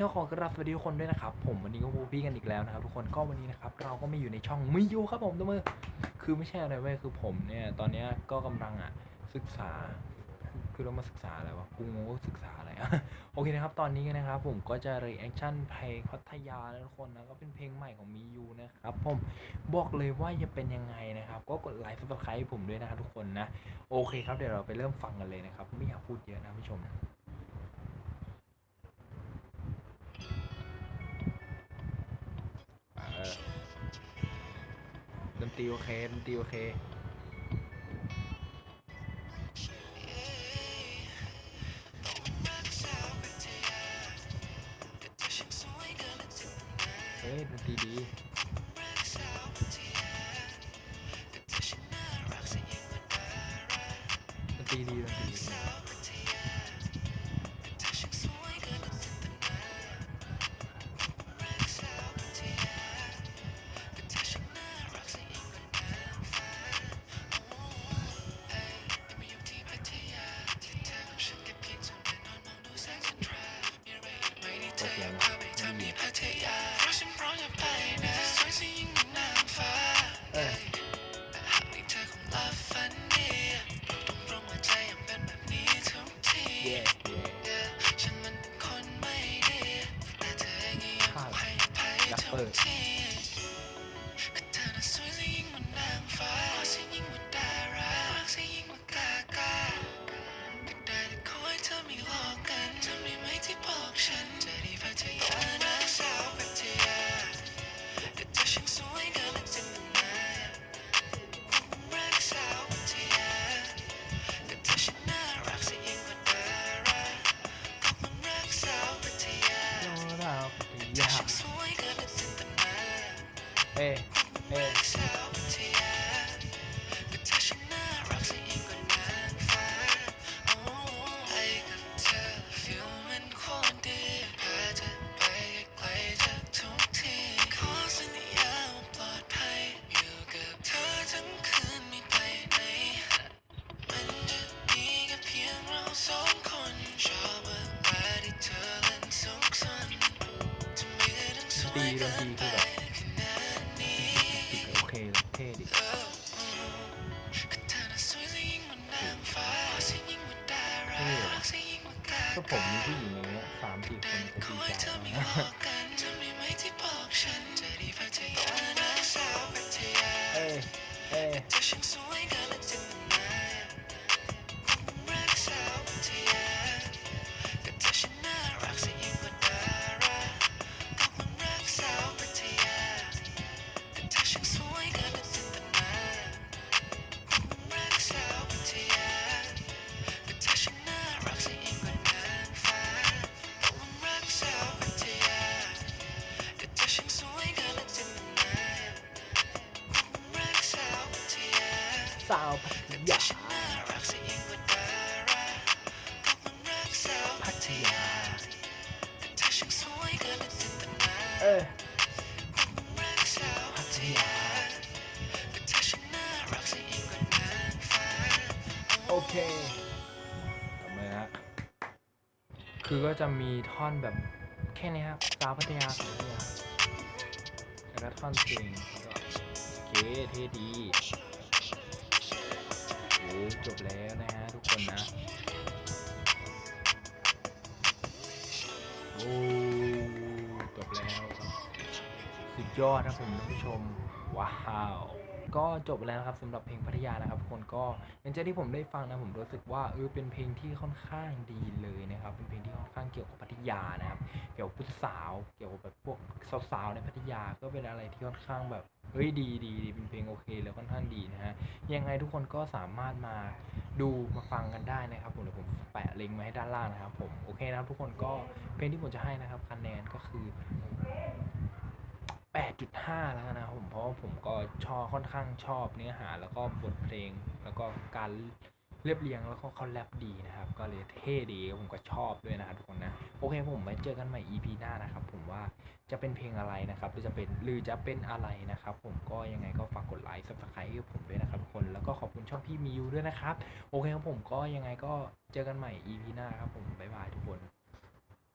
ก็ขอกราบสวัสดีทุกคนด้วยนะครับ ผมวันนี้ก็พบพี่กันอีกแล้วนะครับทุกคนก็วันนี้นะครับ เราก็ไม่อยู่ในช่องมิยูครับผมตัวมือคือไม่ใช่อะไรเว้ยคือผมเนี่ย ตอนนี้ก็กำลังอะศึกษา คือเรามาศึกษาอะไรวะกูงงว่าศึกษาอะไรอะโอเคนะครับ ตอนนี้นะครับ ผมก็จะรีแอคชั่นเพลงพัทยานะทุกคนนะก็เป็นเพลงใหม่ของมิยูนะครับ ผมบอกเลยว่าจะเป็นยังไงนะครับ ก็กดไลค์ซับสไครต์ผมด้วยนะครับทุกคนนะโอเคครับเดี๋ยวเราไปเริ่มฟังกันเลยนะครับ ไม่อยากพูดเยอะนะผู้ชม ตีโอเคดนตีโอเคเฮ้ยดนตรีดีดนตรีดีดนตรีดี โอเคนะไม่มีเอ เอ้เอ้ดีดนตรีคือแบบ ก็ผมมีผู้หญิงอย่างเงี้ยสามสี่คนจะดีใจ สาวพัทยาพัทยาเออพัทยาโอเคต่อมาฮะคือก็จะมีท่อนแบบแค่นี้ครับสาวพัทยาสาวพัทยาแล้วก็ท่อนเพลงก็โอเคเท่ดี จบแล้วนะฮะทุกคนนะ โอ้จบแล้วสุดยอดนะผมท่านผู้ชม ว้าวก็จบแล้วครับสำหรับเพลงพัทยานะครับทุกคนก็อย่างที่ผมได้ฟังนะผมรู้สึกว่าเออเป็นเพลงที่ค่อนข้างดีเลยนะครับเป็นเพลงที่ค่อนข้างเกี่ยวกับพัทยานะครับเกี่ยวกับผู้สาวเกี่ยวกับแบบพวกสาวๆในพัทยาก็เป็นอะไรที่ค่อนข้างแบบเฮ้ยดีดีดีเป็นเพลงโอเค แล้วค่อนข้างดีนะฮะ ยังไงทุกคนก็สามารถมาดูมาฟังกันได้นะครับผมเดี๋ยวผมแปะลิงก์มาให้ด้านล่างนะครับผมโอเคนะครับทุกคนก็เพลงที่ผมจะให้นะครับคะแนนก็คือ 8.5 แล้วนะครับผมเพราะว่าผมก็ชอบค่อนข้างชอบเนื้อหาแล้วก็บทเพลงแล้วก็การเรียบเรียงแล้วก็เขาแรปดีนะครับ ก็เลยเท่ดีผมก็ชอบด้วยนะครับทุกคนนะโอเคผมไว้เจอกันใหม่ EP หน้านะครับ ผมว่าจะเป็นเพลงอะไรนะครับหรือจะเป็นหรือจะเป็นอะไรนะครับ ผมก็ยังไงก็ฝากกดไลค์ subscribe ให้ผมด้วยนะครับ ช่องพี่มิวด้วยนะครับ โอเคครับผมก็ยังไงก็เจอกันใหม่ EP หน้าครับผมบ๊ายบายทุกคน